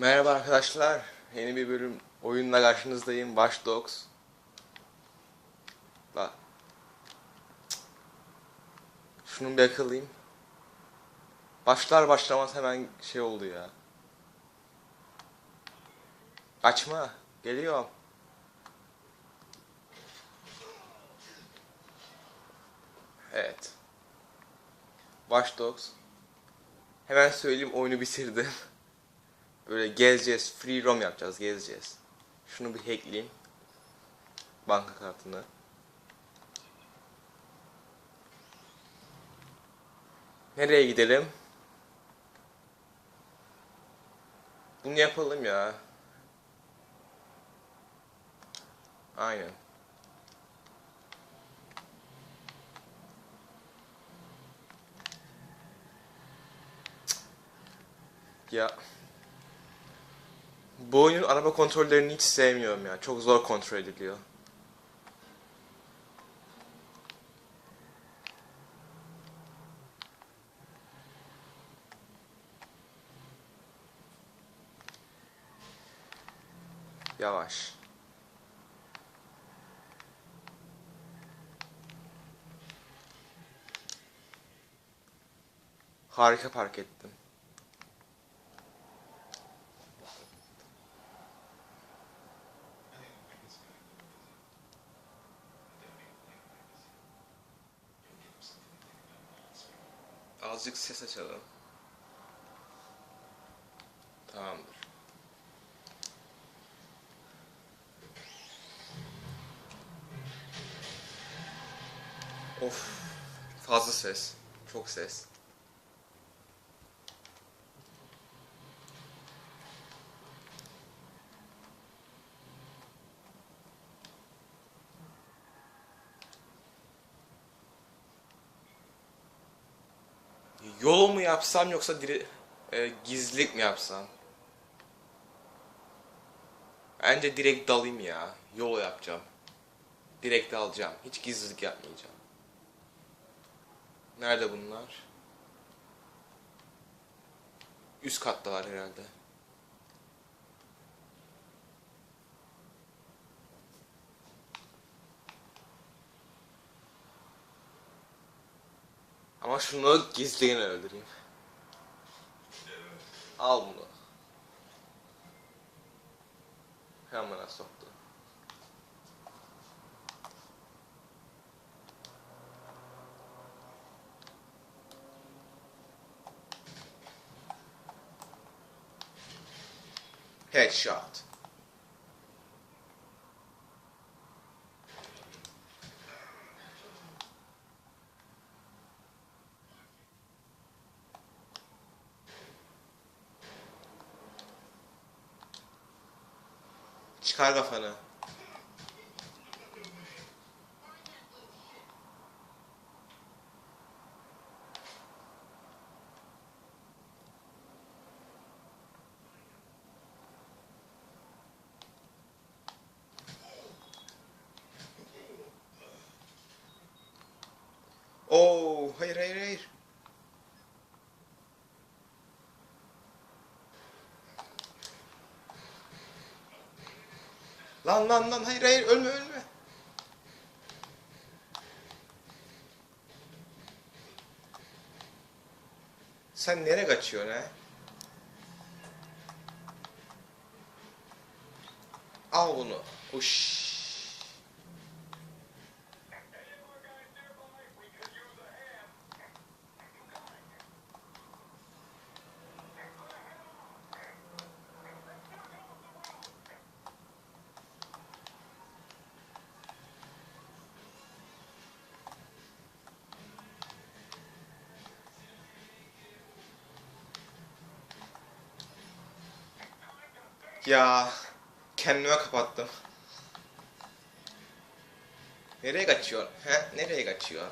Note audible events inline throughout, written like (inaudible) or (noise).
Merhaba arkadaşlar. Yeni bir bölüm oyunla karşınızdayım. Watch Dogs. Bak. Şunu bir yakalayayım. Başlar başlamaz hemen şey oldu ya. Kaçma. Geliyorum. Evet. Watch Dogs. Hemen söyleyeyim oyunu bitirdim. (laughs) Böyle gezeceğiz, free roam yapacağız, gezeceğiz. Şunu bir hackleyeyim. Banka kartını. Nereye gidelim? Bunu yapalım ya. Aynen. Ya. Bu oyunun araba kontrollerini hiç sevmiyorum ya. Çok zor kontrol ediliyor. Yavaş. Harika park ettim. Azıcık ses açalım. Tamamdır. Of. Fazla ses. Çok ses. Yol mu yapsam yoksa dire e, gizlilik mi yapsam? Bence direkt dalayım ya. Yol yapacağım. Direkt alacağım. Hiç gizlilik yapmayacağım. Nerede bunlar? Üst kattalar herhalde. Ama şunu gizliğine öldüreyim. Al bunu. Hemen soktu. Headshot. Çıkar kafanı. Oo, hayır hayır hayır. Lan lan lan hayır hayır ölme ölme. Sen nereye kaçıyorsun ha? Al bunu. Uş. Ya kendime kapattım. Nereye kaçıyor? He? Nereye kaçıyor?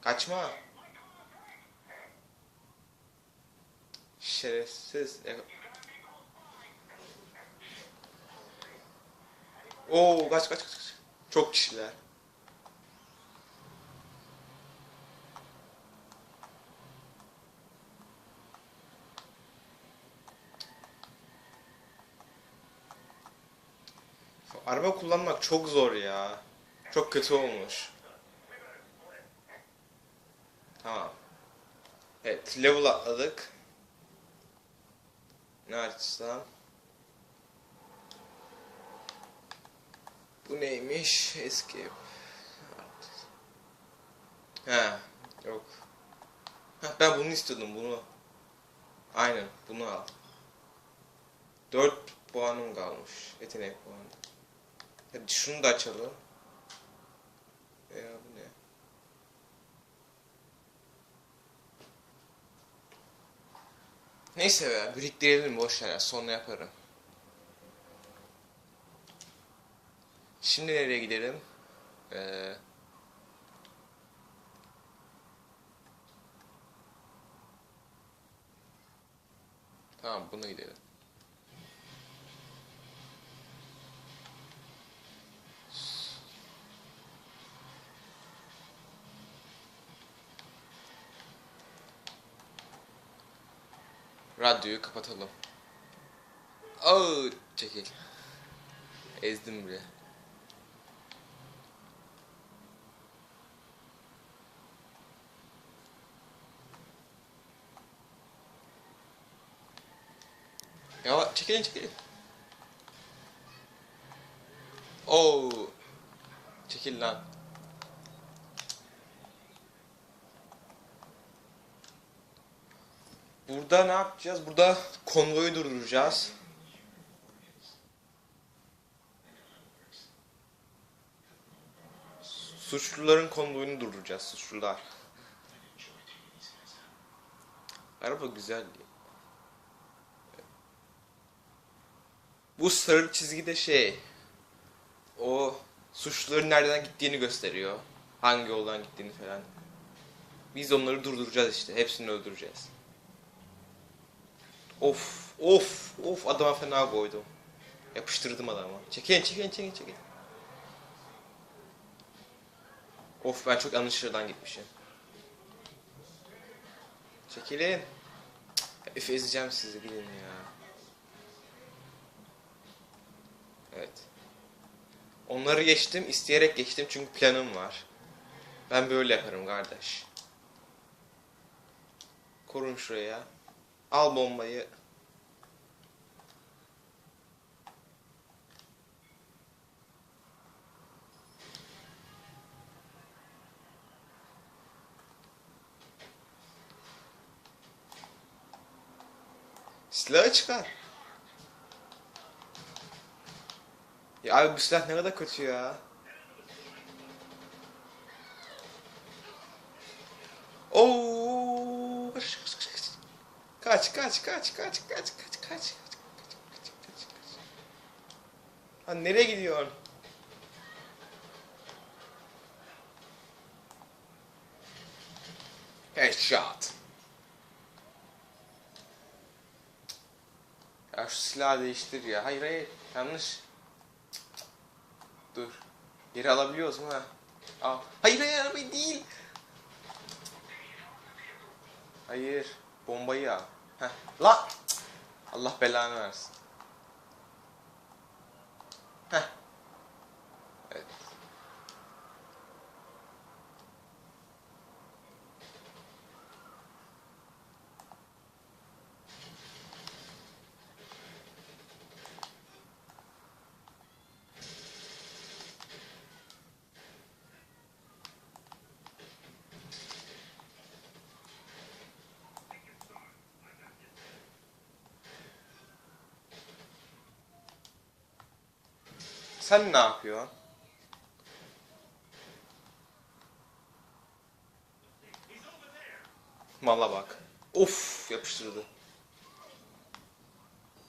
Kaçma. Şerefsiz. Oo kaç kaç. kaç. Çok kişiler. Araba kullanmak çok zor ya. Çok kötü olmuş. Tamam. Evet, level atladık. Ne açsam? Bu neymiş? Escape. Ha, yok. Ha, ben bunu istiyordum, bunu. Aynen, bunu al. 4 puanım kalmış. Yetenek puanı. Hadi şunu da açalım. Ya bu ne? Neyse be, biriktirelim boş ver sonra yaparım. Şimdi nereye gidelim? Ee, tamam, buna gidelim. Radyoyu kapatalım. Oo, çekil. Ezdim bile. Ya çekilin çekilin. Oo. Çekil lan. Burada ne yapacağız? Burada konvoyu durduracağız. Suçluların konvoyunu durduracağız. Suçlular. Araba güzel. Bu sarı çizgi de şey. O suçluların nereden gittiğini gösteriyor. Hangi yoldan gittiğini falan. Biz onları durduracağız işte. Hepsini öldüreceğiz. Of of of adama fena koydum. Yapıştırdım adama. Çekin çekin çekin çekin. Of ben çok yanlış yerden gitmişim. Çekilin. Üf ezeceğim sizi gidin ya. Evet. Onları geçtim, isteyerek geçtim çünkü planım var. Ben böyle yaparım kardeş. Korun şuraya. Al bombayı. Silahı çıkar. Ya abi bu silah ne kadar kötü ya. Oo! Kaç kaç kaç kaç kaç kaç kaç kaç kaç kaç kaç kaç Ha nereye gidiyorsun? Headshot. Ya şu silahı değiştir ya. Hayır hayır yanlış. Dur. Geri alabiliyoruz mu ha? Al. Hayır hayır arabayı değil. Hayır. Bombayı al. Heh. La. Allah belanı versin. Heh. Sen ne yapıyorsun? Mala bak. Of yapıştırdı.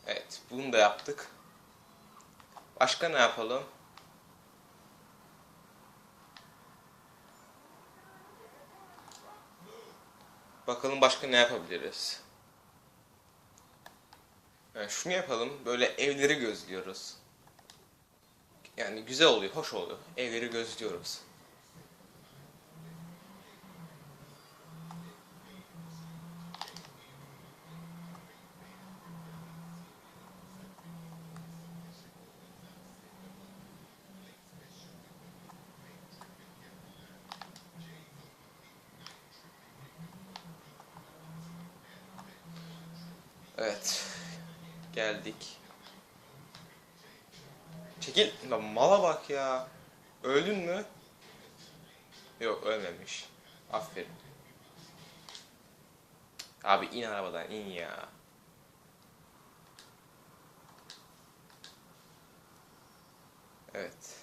Evet bunu da yaptık. Başka ne yapalım? Bakalım başka ne yapabiliriz? Yani şunu yapalım. Böyle evleri gözlüyoruz. Yani güzel oluyor, hoş oluyor. Evleri gözlüyoruz. Evet. Geldik. Çekil. Lan mala bak ya. Öldün mü? Yok ölmemiş. Aferin. Abi in arabadan in ya. Evet.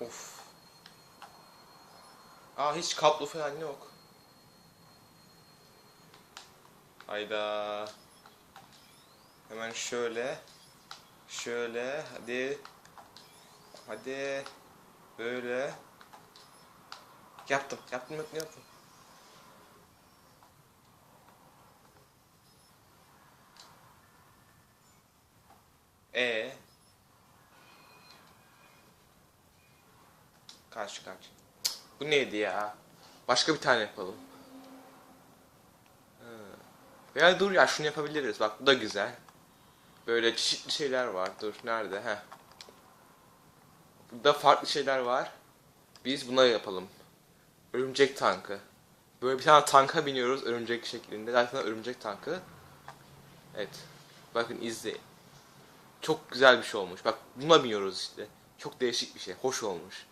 Of. Aa hiç kablo falan yok. Hayda. Hemen şöyle. Şöyle. Hadi. Hadi. Böyle. Yaptım. Yaptım yaptım yaptım. E Kaç kaç. Bu neydi ya? Başka bir tane yapalım. Veya dur ya şunu yapabiliriz. Bak bu da güzel. Böyle çeşitli şeyler var. Dur nerede? Heh. Burada farklı şeyler var. Biz buna yapalım. Örümcek tankı. Böyle bir tane tanka biniyoruz örümcek şeklinde. Zaten örümcek tankı. Evet. Bakın izleyin. Çok güzel bir şey olmuş. Bak buna biniyoruz işte. Çok değişik bir şey. Hoş olmuş.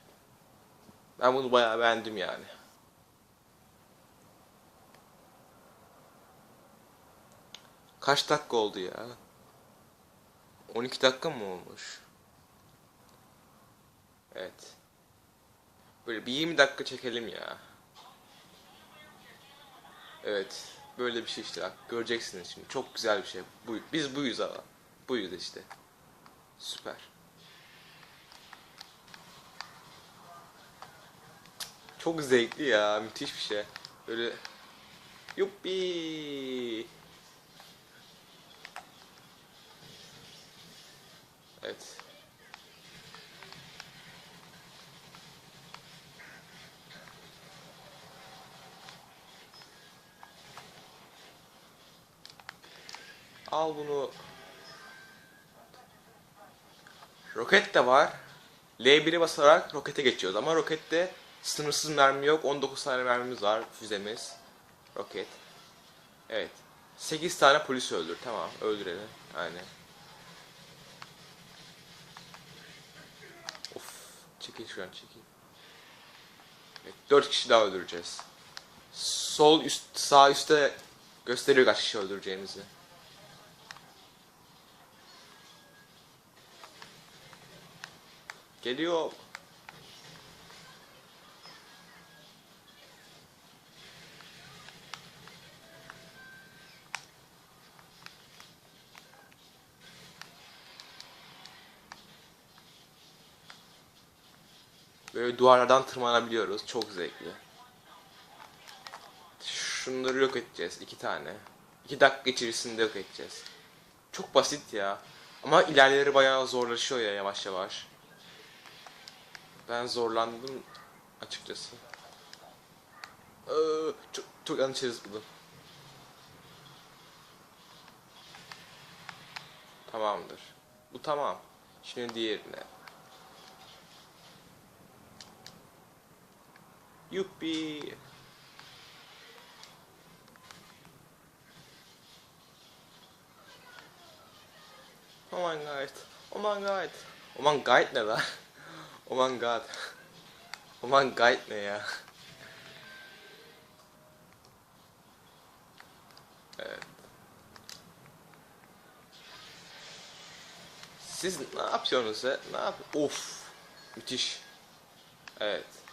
Ben bunu bayağı beğendim yani. Kaç dakika oldu ya? 12 dakika mı olmuş? Evet. Böyle bir 20 dakika çekelim ya. Evet. Böyle bir şey işte göreceksiniz şimdi. Çok güzel bir şey. Bu, biz buyuz ama. Buyuz işte. Süper. Çok zevkli ya. Müthiş bir şey. Böyle Yuppi. Evet. Al bunu. Roket de var. L1'i basarak rokete geçiyoruz ama rokette sınırsız mermi yok. 19 tane mermimiz var füzemiz. Roket. Evet. 8 tane polis öldür. Tamam öldürelim. Aynen. Of. Çekil şu an çekil. Evet, 4 kişi daha öldüreceğiz. Sol üst sağ üstte gösteriyor kaç kişi öldüreceğimizi. Geliyor. Böyle duvarlardan tırmanabiliyoruz. Çok zevkli. Şunları yok edeceğiz. iki tane. İki dakika içerisinde yok edeceğiz. Çok basit ya. Ama ilerleri bayağı zorlaşıyor ya yavaş yavaş. Ben zorlandım açıkçası. Ee, çok, çok yanlış yazıldı. Tamamdır. Bu tamam. Şimdi diğerine. Yuppi. Oh my god. Oh my god. Oh my god ne lan? Oh my god. Oh my god ne ya? Evet. Siz ne yapıyorsunuz ya? Ne yap? Of. Müthiş. Evet.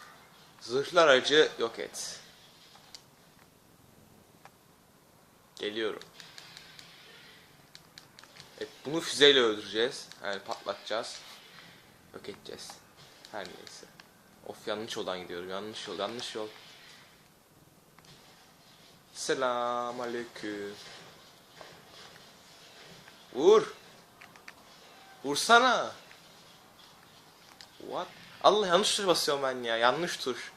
Zırhlı aracı yok et. Geliyorum. Evet, bunu füzeyle öldüreceğiz. Yani patlatacağız. Yok edeceğiz. Her neyse. Of yanlış yoldan gidiyorum. Yanlış yol, yanlış yol. Selam aleyküm. Vur. Vursana. What? Allah yanlış tuş basıyorum ben ya. Yanlış tuş.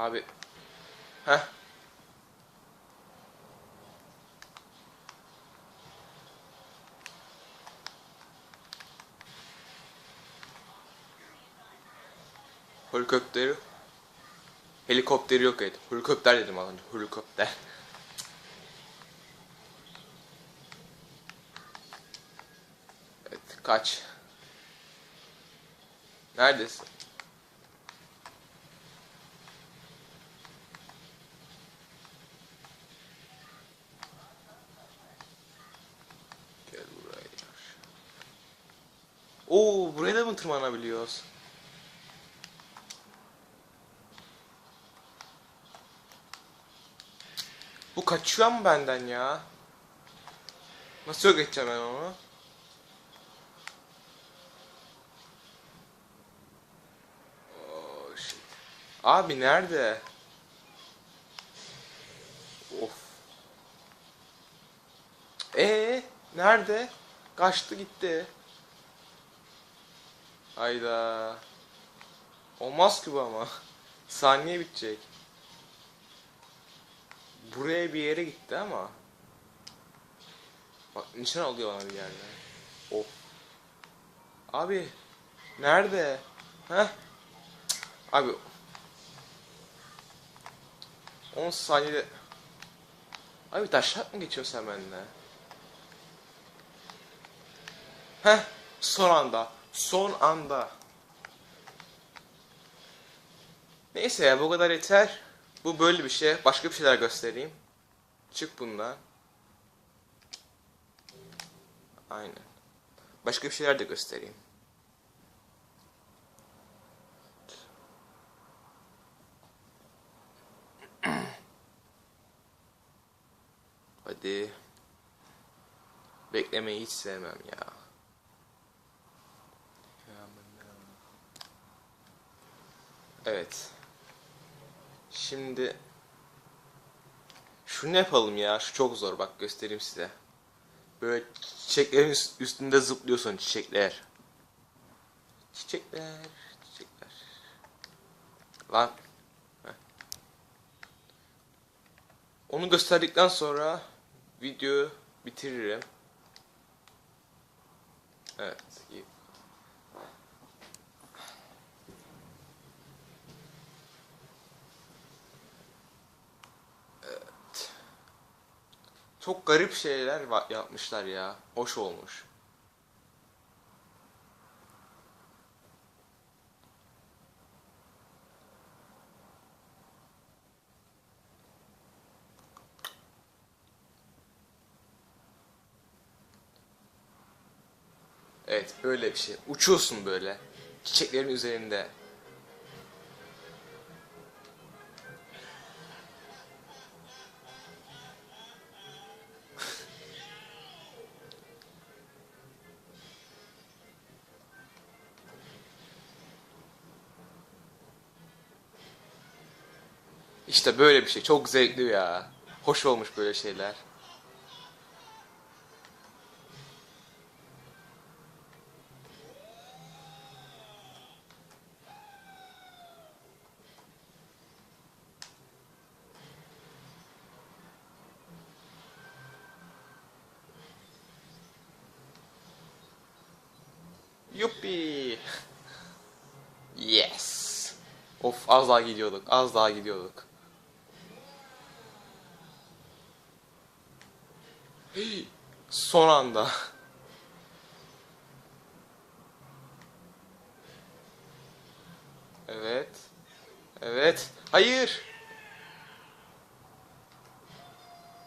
Abi. Heh. Helikopteri. Helikopteri yok et. Helikopter dedim az önce. Helikopter. Evet kaç. Neredesin? Gel buraya. Oo buraya da mı tırmanabiliyoruz? Bu kaçıyor mu benden ya? Nasıl yok edeceğim ben onu? Oh. Abi nerede? Of. Ee nerede? Kaçtı gitti. Hayda. Olmaz ki bu ama. (laughs) Saniye bitecek. Buraya bir yere gitti ama. Bak nişan alıyor bana bir yerde. Of. Abi. Nerede? Heh. Abi. 10 saniyede. Abi taşak mı geçiyorsun sen benimle? Heh. Son anda. Son anda. Neyse ya bu kadar yeter. Bu böyle bir şey. Başka bir şeyler göstereyim. Çık bundan. Aynen. Başka bir şeyler de göstereyim. Hadi. Beklemeyi hiç sevmem ya. Evet. Şimdi şunu yapalım ya. Şu çok zor bak göstereyim size. Böyle çiçeklerin üst- üstünde zıplıyorsun çiçekler. Çiçekler, çiçekler. Lan. Heh. Onu gösterdikten sonra videoyu bitiririm. Evet. iyi. Çok garip şeyler yapmışlar ya. Hoş olmuş. Evet böyle bir şey. Uçuyorsun böyle. Çiçeklerin üzerinde. İşte böyle bir şey. Çok zevkli ya. Hoş olmuş böyle şeyler. Yuppi. Yes. Of az daha gidiyorduk. Az daha gidiyorduk. Son anda. Evet. Evet. Hayır.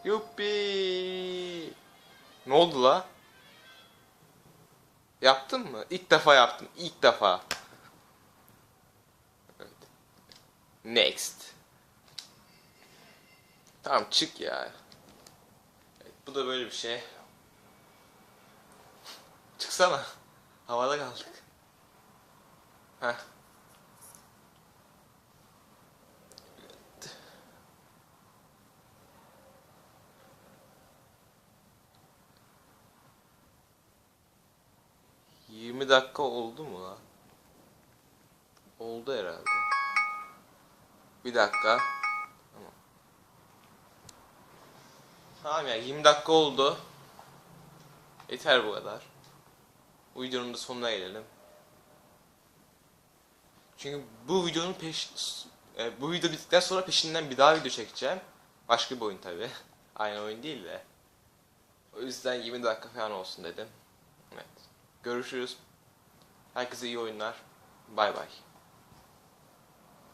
Yuppi. Ne oldu la? Yaptın mı? İlk defa yaptım. İlk defa. Evet. Next. Tamam çık ya. Bu da böyle bir şey. Çıksana. Havada kaldık. Heh. Yirmi dakika oldu mu lan? Oldu herhalde. Bir dakika. Tamam. Tamam ya 20 dakika oldu. Yeter bu kadar. Bu videonun da sonuna gelelim. Çünkü bu videonun peş e, bu video bittikten sonra peşinden bir daha video çekeceğim. Başka bir oyun tabi. (laughs) Aynı oyun değil de. O yüzden 20 dakika falan olsun dedim. Evet. Görüşürüz. Herkese iyi oyunlar. Bay bay.